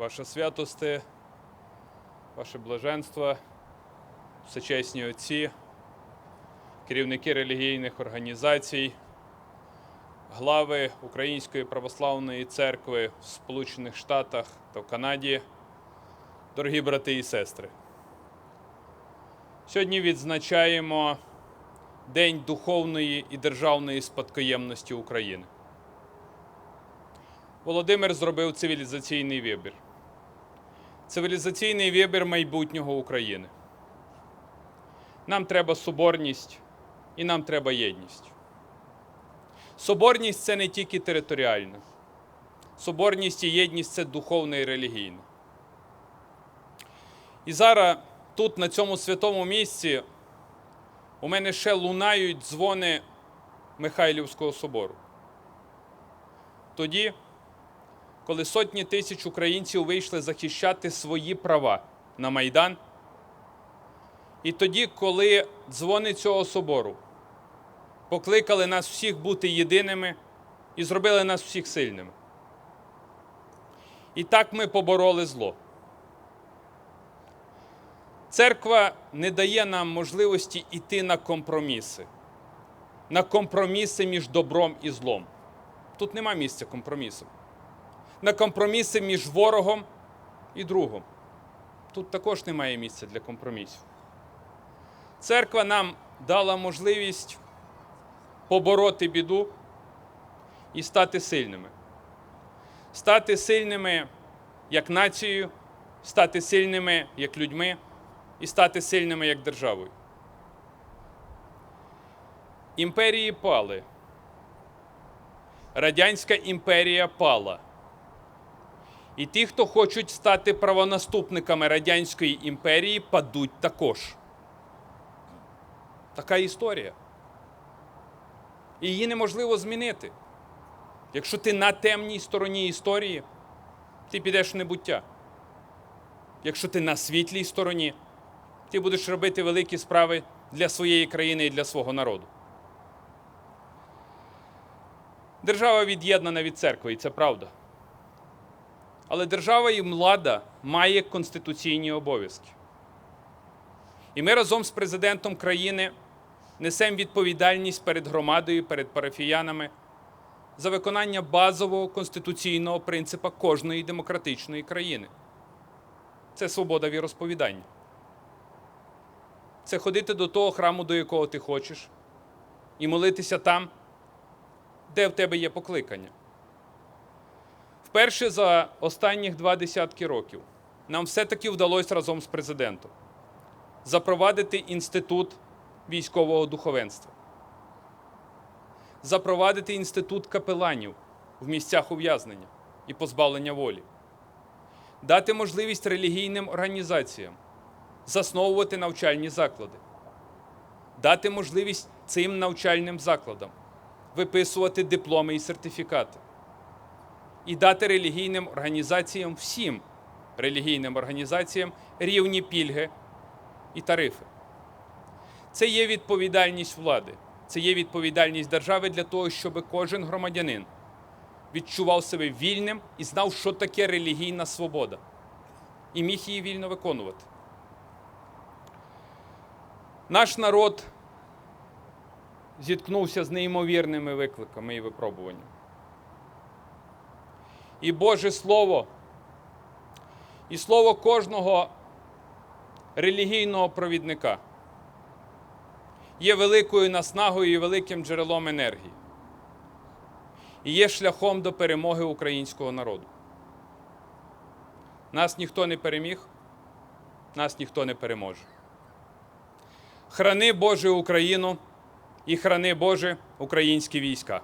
Ваша святосте, ваше блаженство, всечесні отці, керівники релігійних організацій, глави Української православної церкви в Сполучених Штатах та в Канаді, дорогі брати і сестри. Сьогодні відзначаємо День духовної і державної спадкоємності України. Володимир зробив цивілізаційний вибір. Цивілізаційний вибір майбутнього України. Нам треба соборність і нам треба єдність. Соборність це не тільки територіальна. Соборність і єдність це духовна і релігійна. І зараз тут, на цьому святому місці, у мене ще лунають дзвони Михайлівського собору. Тоді, коли сотні тисяч українців вийшли захищати свої права на Майдан, і тоді, коли дзвони цього собору покликали нас всіх бути єдиними і зробили нас всіх сильними. І так ми побороли зло. Церква не дає нам можливості йти на компроміси, на компроміси між добром і злом. Тут нема місця компромісам. На компроміси між ворогом і другом. Тут також немає місця для компромісів. Церква нам дала можливість побороти біду і стати сильними. Стати сильними як нацією, стати сильними як людьми і стати сильними як державою. Імперії пали. Радянська імперія пала. І ті, хто хочуть стати правонаступниками Радянської імперії, падуть також. Така історія. І її неможливо змінити. Якщо ти на темній стороні історії, ти підеш в небуття. Якщо ти на світлій стороні, ти будеш робити великі справи для своєї країни і для свого народу. Держава від'єднана від церкви, і це правда. Але держава і влада має конституційні обов'язки. І ми разом з президентом країни несемо відповідальність перед громадою, перед парафіянами за виконання базового конституційного принципа кожної демократичної країни. Це свобода віросповідання. Це ходити до того храму, до якого ти хочеш, і молитися там, де в тебе є покликання. Вперше за останніх два десятки років нам все-таки вдалося разом з президентом запровадити інститут військового духовенства, запровадити інститут капеланів в місцях ув'язнення і позбавлення волі, дати можливість релігійним організаціям засновувати навчальні заклади, дати можливість цим навчальним закладам виписувати дипломи і сертифікати, і дати релігійним організаціям всім релігійним організаціям рівні пільги і тарифи. Це є відповідальність влади, це є відповідальність держави для того, щоб кожен громадянин відчував себе вільним і знав, що таке релігійна свобода, і міг її вільно виконувати. Наш народ зіткнувся з неймовірними викликами і випробуваннями. І Боже Слово, і слово кожного релігійного провідника є великою наснагою і великим джерелом енергії. І є шляхом до перемоги українського народу. Нас ніхто не переміг, нас ніхто не переможе. Храни Боже Україну і храни Боже українські війська.